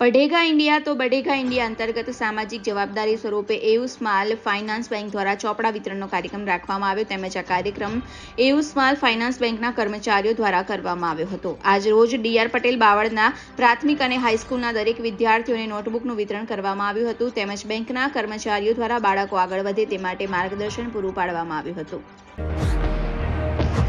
બઢેગા India તો બઢેગા India અંતર્ગત સામાજિક જવાબદારી સ્વરૂપે એયુ સ્માલ ફાઇનાન્સ બેંક દ્વારા ચોપડા વિતરણનો કાર્યક્રમ રાખવામાં આવ્યો. તેમજ આ કાર્યક્રમ એયુ સ્માલ ફાઇનાન્સ બેંકના કર્મચારીઓ દ્વારા કરવામાં આવ્યો હતો. આજ રોજ ડીઆર પટેલ બાવળના પ્રાથમિક અને હાઈસ્કૂલના દરેક વિદ્યાર્થીઓને નોટબુકનું વિતરણ કરવામાં આવ્યું હતું. તેમજ બેંકના કર્મચારીઓ દ્વારા બાળકો આગળ વધે તે માટે માર્ગદર્શન પૂરું પાડવામાં આવ્યું હતું.